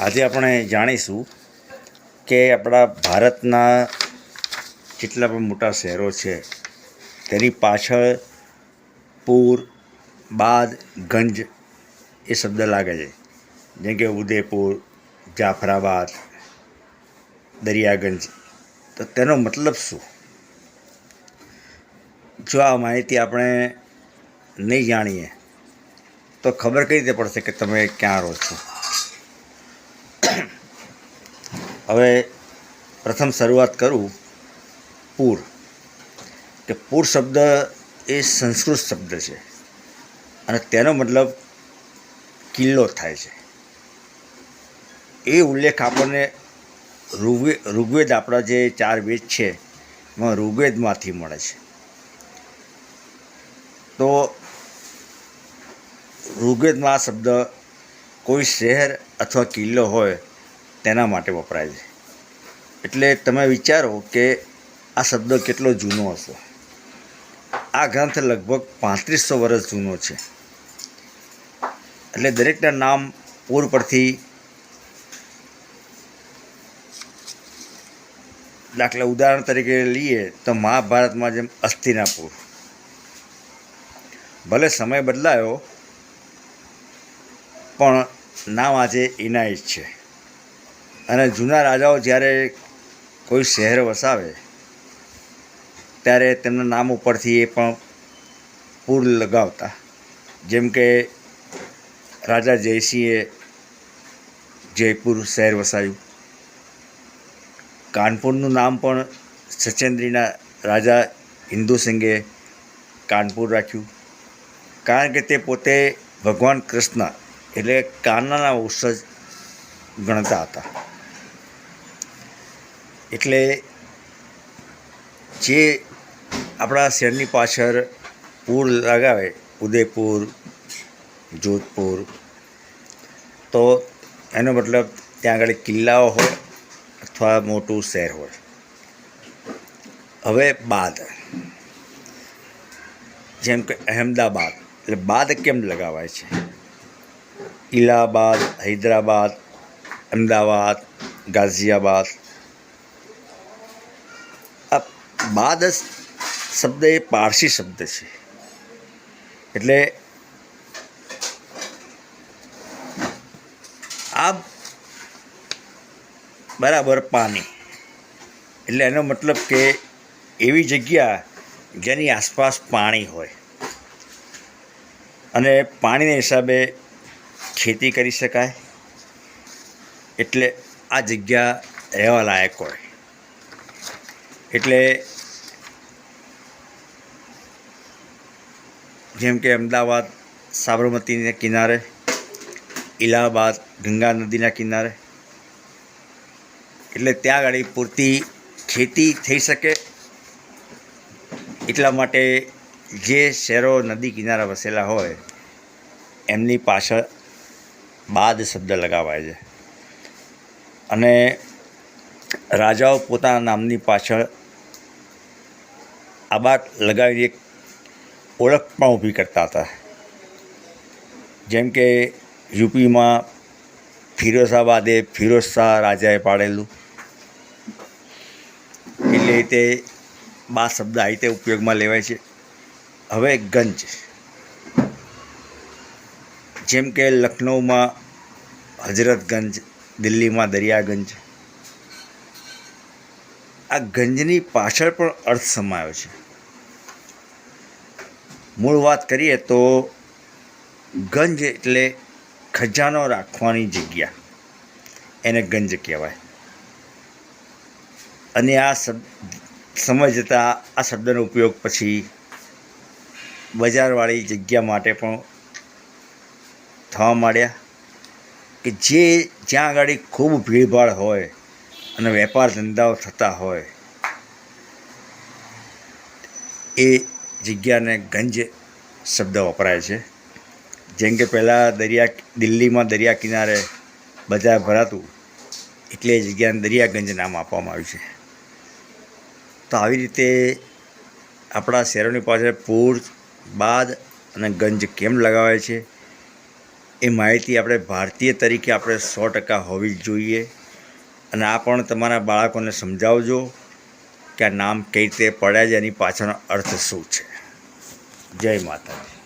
આજે આપણે જાણીશું કે આપણા ભારતના જેટલા પણ મોટા શહેરો છે. તેની પાછળ પૂર, બાદ, ગંજ એ શબ્દ લાગે છે. જેમ કે ઉદયપુર, જાફરાબાદ, દરિયાગંજ. તો તેનો મતલબ શું? જો આ માહિતી આપણે નહીં જાણીએ, તો ખબર કઈ રીતે પડશે કે તમે ક્યાં રહો છો? હવે પ્રથમ શરૂઆત કરું પૂર. કે પૂર શબ્દ એ સંસ્કૃત શબ્દ છે. અને તેનો મતલબ કિલ્લો થાય છે. એ ઉલ્લેખ આપણને ઋગ્વે, ઋગ્વેદ આપણા જે ચાર વેદ છે, એમાં ઋગ્વેદમાંથી મળે છે. તો ઋગ્વેદમાં આ શબ્દ કોઈ શહેર અથવા કિલ્લો હોય, તેના માટે વપરાય છે. એટલે તમે વિચારો કે આ શબ્દ કેટલો જૂનો હશે. આ ગ્રંથ લગભગ પાંત્રીસો વર્ષ જૂનો છે. એટલે દરેકના નામ પૂર પરથી દાખલા ઉદાહરણ તરીકે લઈએ તો મહાભારતમાં જેમ અસ્થિનાપુર. ભલે સમય બદલાયો, પણ નામ આજે ઇનાયત છે. અને જૂના રાજાઓ જ્યારે કોઈ શહેર વસાવે, ત્યારે તેમના નામ ઉપરથી એ પણ પૂર લગાવતા. જેમ કે રાજા જયસિંહે જયપુર શહેર વસાવ્યું. કાનપુરનું નામ પણ સચેન્દ્રીના રાજા હિન્દુ સિંઘે કાનપુર રાખ્યું. કારણ કે તે પોતે ભગવાન કૃષ્ણ એટલે કાનાના ઔષધ ગણતા હતા. એટલે જે આપણા શહેરની પાછળ પૂર લગાવે, ઉદયપુર, જોધપુર, તો એનો મતલબ ત્યાં આગળ કિલ્લાઓ હોય અથવા મોટું શહેર હોય. હવે બાદ જેમ કે અહેમદાબાદ. એટલે બાદ કેમ લગાવાય છે? ઇલાહાબાદ, હૈદરાબાદ, અમદાવાદ, ગાઝિયાબાદ. આ બાદ શબ્દ એ પારસી શબ્દ છે. એટલે આ બરાબર પાણી એટલે એનો મતલબ કે એવી જગ્યા જેની આસપાસ પાણી હોય. અને પાણીના હિસાબે ખેતી કરી શકાય? એટલે આ જગ્યા રહેવા લાયક હોય. એટલે જેમ કે અમદાવાદ સાબરમતીના કિનારે, ઇલાહાબાદ ગંગા નદીના કિનારે, એટલે ત્યાં આગળ પૂરતી ખેતી થઈ શકે. એટલા માટે જે શહેરો નદી કિનારા વસેલા હોય, એમની પાછળ બાદ શબ્દ લગાવાય છે. અને રાજાઓ પોતાના નામની પાછળ આબાદ લગાવીને એક ઓળખ પણ ઊભી કરતા હતા. જેમ કે યુપીમાં ફિરોઝાબાદે ફિરોઝ શાહ રાજાએ પાડેલું. એટલે રીતે બા શબ્દ આ રીતે ઉપયોગમાં લેવાય છે. હવે ગંજ. જેમ કે લખનઉમાં હજરતગંજ દિલ્હીમાં દરિયાગંજ. આ ગંજની પાછળ પણ અર્થ સમાયો છે. મૂળ વાત કરીએ તો ગંજ એટલે ખજાનો રાખવાની જગ્યા. એને ગંજ કહેવાય. અને આ શબ્દ, સમય જતાં આ શબ્દનો ઉપયોગ પછી બજારવાળી જગ્યા માટે પણ થવા માંડ્યા કે જે જ્યાં આગળ ખૂબ ભીડભાડ હોય અને વેપાર ધંધાઓ થતા હોય, એ જગ્યાને ગંજ શબ્દ વપરાય છે. જેમ કે પહેલાં દરિયા, દિલ્હીમાં દરિયા કિનારે બજાર ભરાતું, એટલે એ જગ્યાને દરિયાગંજ નામ આપવામાં આવ્યું છે. તો આવી રીતે આપણા શહેરોની પાછળ પૂર, બાદ અને ગંજ કેમ લગાવાય છે? એ માહિતી આપણે ભારતીય તરીકે આપણે સો ટકા હોવી જ જોઈએ. અને આ પણ તમારા બાળકોને સમજાવજો કે આ નામ કઈ રીતે પડ્યા છે, એની પાછળનો અર્થ શું છે. જય માતાજી.